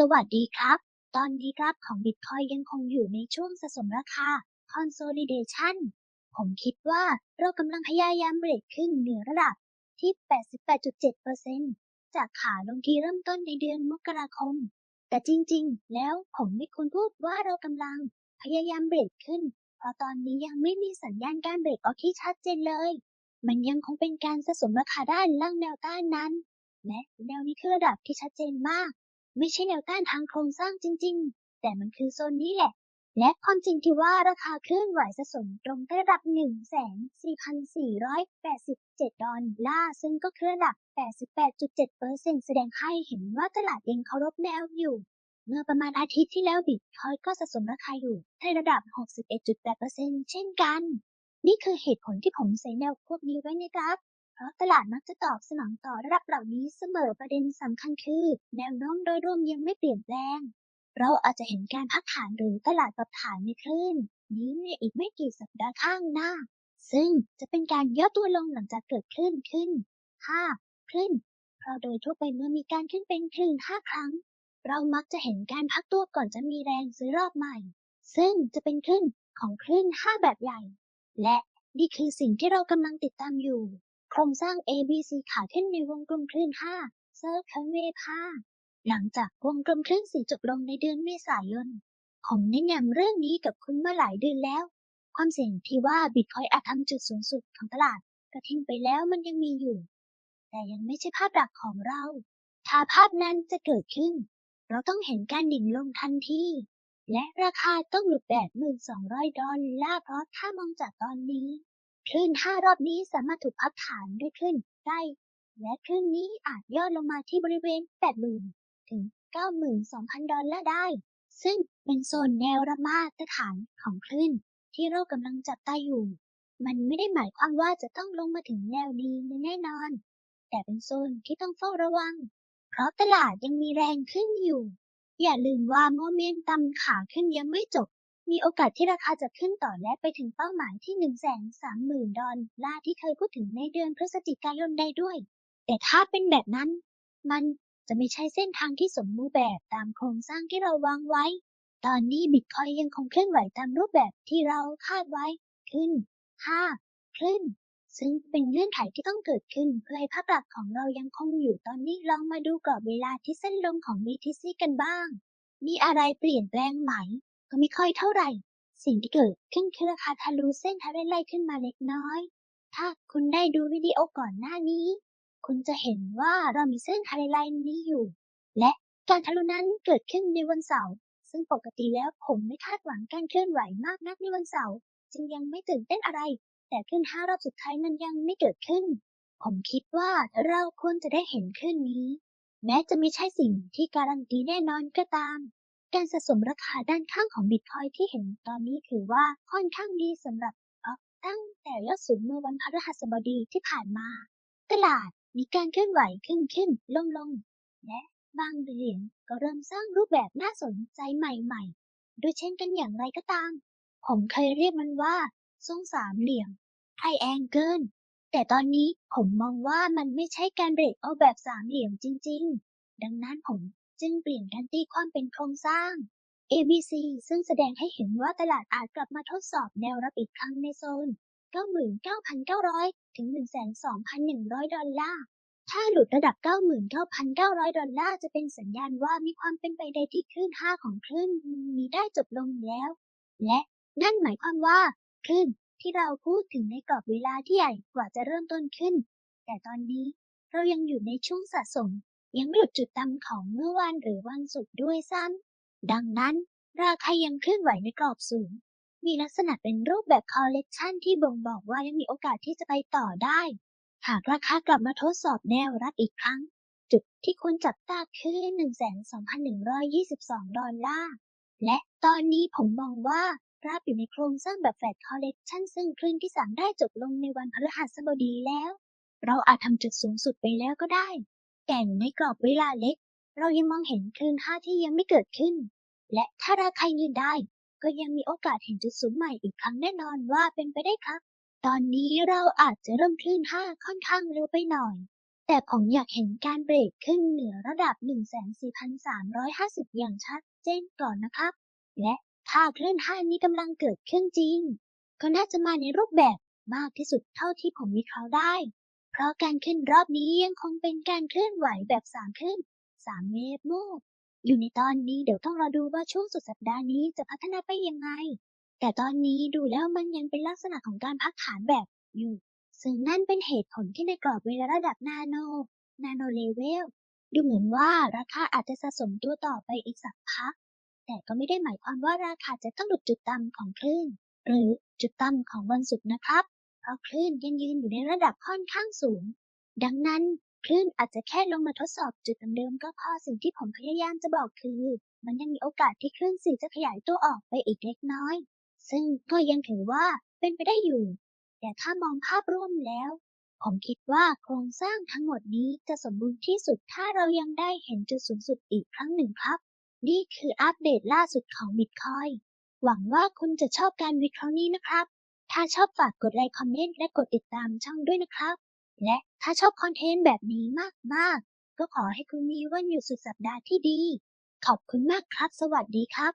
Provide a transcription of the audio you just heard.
สวัสดีครับ ตอนนี้กราฟของบิตคอยยังคงอยู่ในช่วงสะสมราคา consolidation ผมคิดว่าเรากำลังพยายามเบรกขึ้นเหนือระดับที่ 88.7%จากขาลงที่เริ่มต้นในเดือนมกราคม แต่จริงๆ แล้วผมไม่ควรพูดว่าเรากำลังพยายามเบรกขึ้น เพราะตอนนี้ยังไม่มีสัญญาณการเบรกออกที่ชัดเจนเลย มันยังคงเป็นการสะสมราคาด้านล่างแนวต้านนั้น และแนวนี้คือระดับที่ชัดเจนมาก ไม่ใช่แนวต้านทางโครงสร้างจริง ๆ แต่มันคือโซนนี้แหละ และความจริงที่ว่าราคาเคลื่อนไหวสะสมตรงระดับ1,487 ดอลลาร์ซึ่งก็คือระดับ 88.7%แสดงให้เห็นว่าตลาดยังเคารพแนวอยู่เมื่อประมาณอาทิตย์ที่แล้วบิตคอยก็สะสมราคาอยู่ในระดับ 61.8%เช่นกัน นี่คือเหตุผลที่ผมใส่แนวพวกนี้ไว้ในกราฟ เพราะตลาดมักจะตอบสนองต่อระดับเหล่านี้เสมอประเด็นสำคัญคือ แนวโน้มโดยรวมยังไม่เปลี่ยนแปลง เราอาจจะเห็นการพักฐานหรือตลาดปรับฐานในคลื่น นี้ในอีกไม่กี่สัปดาห์ข้างหน้า ซึ่งจะเป็นการย่อตัวลงหลังจากเกิดคลื่นขึ้น5คลื่นเพราะโดยทั่วไปเมื่อมีการขึ้นเป็นคลื่น5ครั้ง เรามักจะเห็นการพักตัวก่อนจะมีแรงซื้อรอบใหม่ ซึ่งจะเป็นคลื่นของคลื่น5แบบใหญ่ และนี่คือสิ่งที่เรากำลังติดตามอยู่ ครงสร้าง ABC ขาขึ้นในวงกลมคลื่น5 Circle Wave 5หลังจากวงกลมคลื่น4จบลงในเดือนเมษายน ผมแนะนำเรื่องนี้กับคุณมาหลายเดือนแล้ว ความเสี่ยงที่ว่าบิตคอยอาจทำจุดสูงสุดของตลาดกระทิ้งไปแล้วมันยังมีอยู่ แต่ยังไม่ใช่ภาพหลักของเรา ถ้าภาพนั้นจะเกิดขึ้น เราต้องเห็นการดิ่งลงทันที และราคาต้องหลุดแบบ1,200 ดอลลาร์เพราะถ้ามองจากตอนนี้ คลื่น5รอบนี้สามารถถูกพักฐานด้วยคลื่นใกล้และคลื่นนี้อาจย่อลงมาที่บริเวณ 80,000 ถึง 92,000 ดอลลาร์ได้ ซึ่งเป็นโซนแนวระมาตรฐานของคลื่นที่เรากำลังจับตาอยู่ มันไม่ได้หมายความว่าจะต้องลงมาถึงแนวนี้แน่นอน แต่เป็นโซนที่ต้องเฝ้าระวัง เพราะตลาดยังมีแรงขึ้นอยู่ อย่าลืมว่าโมเมนตัมขาขึ้นยังไม่จบ มีโอกาสที่ราคาจะขึ้นต่อและไปถึงเป้าหมายที่ 130,000 ดอลลาร์ที่เคยพูดถึงในเดือนพฤศจิกายนได้ด้วย แต่ถ้าเป็นแบบนั้น มันจะไม่ใช่เส้นทางที่สมบูรณ์แบบตามโครงสร้างที่เราวางไว้ ตอนนี้บิตคอยยังคงเคลื่อนไหวตามรูปแบบที่เราคาดไว้ ขึ้น5ขึ้น ซึ่งเป็นเงื่อนไขที่ต้องเกิดขึ้น เพื่อให้ภาพหลักของเรายังคงอยู่ ตอนนี้ลองมาดูกรอบเวลาที่เส้นลงของ BTC กันบ้าง มีอะไรเปลี่ยนแปลงไหม ก็ไม่ค่อยเท่าไหร่ สิ่งที่เกิดขึ้นคือราคาทะลุเส้นทาเรนไล่ขึ้นมาเล็กน้อย ถ้าคุณได้ดูวิดีโอก่อนหน้านี้ คุณจะเห็นว่าเรามีเส้นทาเรนไลน์นี้อยู่ และการทะลุนั้นเกิดขึ้นในวันเสาร์ซึ่งปกติแล้วผมไม่คาดหวังการเคลื่อนไหวมากนักในวันเสาร์จึงยังไม่ตื่นเต้นอะไร แต่ขึ้นห้ารอบสุดท้ายมันยังไม่เกิดขึ้น ผมคิดว่าเราควรจะได้เห็นขึ้นนี้ แม้จะไม่ใช่สิ่งที่การันตีแน่นอนก็ตาม การสะสมราคาด้านข้างของบิตคอยที่เห็นตอนนี้ถือว่าค่อนข้างดีสำหรับออฟตั้งแต่ยอดสูงเมื่อวันพฤหัสบดีที่ผ่านมา ตลาดมีการเคลื่อนไหวขึ้นขึ้นลงลงและบางเหรียญก็เริ่มสร้างรูปแบบน่าสนใจใหม่ๆโดยเช่นกันอย่างไรก็ตาม ผมเคยเรียกมันว่าทรงสามเหลี่ยมไทแองเกิลแต่ตอนนี้ผมมองว่ามันไม่ใช่การเบรกเอาแบบสามเหลี่ยมจริง ๆ ดังนั้นผม จึงเปลี่ยนการตีความเป็นโครงสร้าง ABC ซึ่งแสดงให้เห็นว่าตลาดอาจกลับมาทดสอบแนวรับอีกครั้งในโซน 99,900 ถึง 12,100 ดอลลาร์ ถ้าหลุดระดับ 99,900 ดอลลาร์จะเป็นสัญญาณว่ามีความเป็นไปได้ที่คลื่น 5 ของคลื่นมีได้จบลงแล้ว และนั่นหมายความว่าคลื่นที่เราพูดถึงในกรอบเวลาที่ใหญ่กว่าจะเริ่มต้นขึ้น แต่ตอนนี้เรายังอยู่ในช่วงสะสม ยังไม่หลุดจุดต่ำของเมื่อวานหรือวันศุกร์ด้วยซ้ำ ดังนั้นราคายังเคลื่อนไหวในกรอบสูง มีลักษณะเป็นรูปแบบคอลเลกชันที่บ่งบอกว่ายังมีโอกาสที่จะไปต่อได้ หากราคากลับมาทดสอบแนวรับอีกครั้ง จุดที่ควรจับตาคือ 12,122 ดอลลาร์ และตอนนี้ผมมองว่าราฟอยู่ในโครงสร้างแบบแฟลตคอลเลกชันซึ่งคลื่นที่สามได้จบลงในวันพฤหัสบดีแล้ว เราอาจทำจุดสูงสุดไปแล้วก็ได้ แต่ในกรอบเวลาเล็ก เรายังมองเห็นคลื่นห้าที่ยังไม่เกิดขึ้น และถ้าราคายืนได้ ก็ยังมีโอกาสเห็นจุดสูงใหม่อีกครั้งแน่นอนว่าเป็นไปได้ครับ ตอนนี้เราอาจจะเริ่มคลื่นห้าค่อนข้างเร็วไปหน่อย แต่ผมอยากเห็นการเบรกขึ้นเหนือระดับ 1,4,350 อย่างชัดเจนก่อนนะครับ และถ้าคลื่นห้านี้กำลังเกิดขึ้นจริง ก็น่าจะมาในรูปแบบมากที่สุดเท่าที่ผมวิเคราะห์ได้ เพราะการขึ้นรอบนี้ยังคงเป็นการเคลื่อนไหวแบบสามขึ้นสามเมตรโมก อยู่ในตอนนี้เดี๋ยวต้องรอดูว่าช่วงสุดสัปดาห์นี้จะพัฒนาไปยังไง แต่ตอนนี้ดูแล้วมันยังเป็นลักษณะของการพักฐานแบบอยู่ ซึ่งนั่นเป็นเหตุผลที่ในกรอบเวลาระดับนาโน นาโนเลเวล ดูเหมือนว่าราคาอาจจะสะสมตัวต่อไปอีกสักพัก แต่ก็ไม่ได้หมายความว่าราคาจะต้องหลุดจุดต่ำของคลื่น หรือจุดต่ำของวันศุกร์นะครับ ราะคลื่นยังยืนอยู่ในระดับค่อนข้างสูง ดังนั้นคลื่นอาจจะแค่ลงมาทดสอบจุดเดิมก็พอสิ่งที่ผมพยายามจะบอกคือ มันยังมีโอกาสที่คลื่นสี่จะขยายตัวออกไปอีกเล็กน้อย ซึ่งก็ยังถือว่าเป็นไปได้อยู่ แต่ถ้ามองภาพรวมแล้ว ผมคิดว่าโครงสร้างทั้งหมดนี้จะสมบูรณ์ที่สุดถ้าเรายังได้เห็นจุดสูงสุดอีกครั้งหนึ่งครับ นี่คืออัปเดตล่าสุดของบิตคอยหวังว่าคุณจะชอบการวิเคราะห์นี้นะครับ ถ้าชอบฝากกดไลค์คอมเมนต์และกดติดตามช่องด้วยนะครับ และถ้าชอบคอนเทนต์แบบนี้มากๆ ก็ขอให้คุณมีวันหยุดสุดสัปดาห์ที่ดี ขอบคุณมากครับ สวัสดีครับ